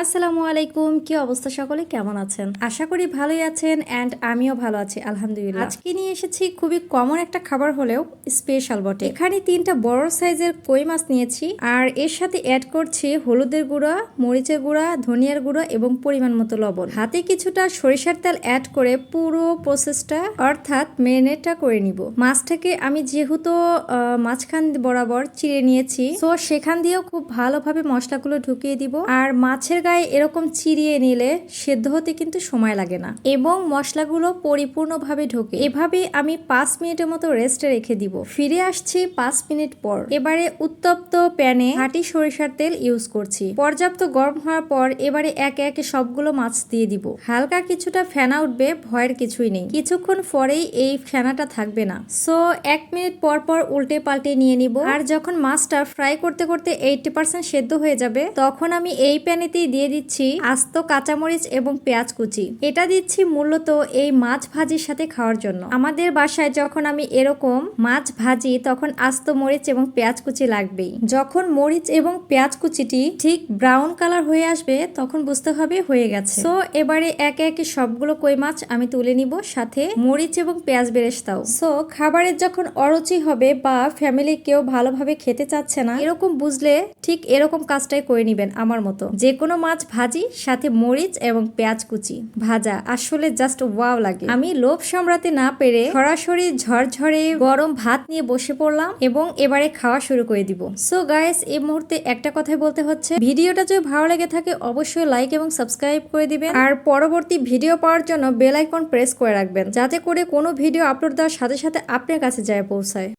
আসসালামু আলাইকুম, কি অবস্থা সকলে? কেমন আছেন? আশা করি ভালোই আছেন অ্যান্ড আমিও ভালো আছি, আলহামদুলিল্লাহ। আজকে নিয়ে এসেছি খুবই কমন একটা খাবার হলেও স্পেশাল বটে। এখানে তিনটা বড় সাইজের কই মাছ নিয়েছি, আর এর সাথে অ্যাড করছি হলুদের গুঁড়া, মরিচের গুঁড়া, ধনিয়ার গুঁড়া এবং পরিমাণ মতো লবণ। হাতে কিছুটা সরিষার তেল অ্যাড করে পুরো প্রসেসটা অর্থাৎ মেরিনেটটা করে নিব। মাছটাকে আমি যেহেতু মাঝখান বরাবর চিড়ে নিয়েছি, তো সেখান দিয়েও খুব ভালোভাবে মশলাগুলো ঢুকিয়ে দিব। আর মাছের গায়ে এরকম চিরিয়ে নিলে সেদ্ধ হতে কিন্তু সময় লাগে না এবং মশলাগুলো পরিপূর্ণভাবে ঢোকে। এভাবে আমি পাঁচ মিনিটের মতো রেস্টে রেখে দিব। ফিরে আসছি পাঁচ মিনিট পর। এবারে উত্তপ্ত প্যানে হাঁটি সরিষার তেল ইউজ করছি। পর্যাপ্ত গরম হওয়ার পর এবারে একে একে সবগুলো মাছ দিয়ে দিব। হালকা কিছুটা ফেনা উঠবে, ভয়ের কিছুই নেই। কিছুক্ষণ পরেই এই ফেনাটা থাকবে না। সো এক মিনিট পর পর উল্টে পাল্টে নিয়ে নিব। আর যখন মাছটা ফ্রাই করতে করতে এইটি পার্সেন্ট সেদ্ধ হয়ে যাবে, তখন আমি এই প্যানেতেই দিয়ে দিচ্ছি আস্ত কাঁচামরিচ এবং পেঁয়াজ কুচি। এটা দিচ্ছি মূলত এই মাছ ভাজির সাথে খাওয়ার জন্য। আমাদের বাসায় যখন আমি এরকম মাছ ভাজি, তখন আস্ত মরিচ এবং পেঁয়াজ কুচি লাগবেই। যখন মরিচ এবং পেঁয়াজ কুচিটি ঠিক ব্রাউন কালার হয়ে আসবে, তখন বুঝতে হবে হয়ে গেছে। তো এবারে একে একে সবগুলো কই মাছ আমি তুলে নিব, সাথে মরিচ এবং পেঁয়াজ বেরেস্তাও। সো, খাবারের যখন অরুচি হবে বা ফ্যামিলি কেউ ভালোভাবে খেতে চাচ্ছে না, এরকম বুঝলে ঠিক এরকম কাজটাই করে নিবেন আমার মতো। যে কোনো মাছ ভাজি, সাথে মরিচ এবং পেঁয়াজ কুচি। ভাজা আসলে জাস্ট ওয়াও লাগে। আমি লোভ সামলাতে না পেরে সরাসরি ঝরঝরে গরম ভাত নিয়ে বসে পড়লাম এবং এবারে খাওয়া শুরু করে দিব। সো গাইস এই মুহূর্তে একটা কথাই বলতে হচ্ছে। ভিডিওটা যদি ভালো লেগে থাকে, অবশ্যই লাইক এবং সাবস্ক্রাইব করে দিবেন। আর পরবর্তী ভিডিও পাওয়ার জন্য বেল আইকন প্রেস করে রাখবেন, যাতে করে কোনো ভিডিও আপলোড দেওয়ার সাথে সাথে আপনার কাছে যায় পৌঁছায়।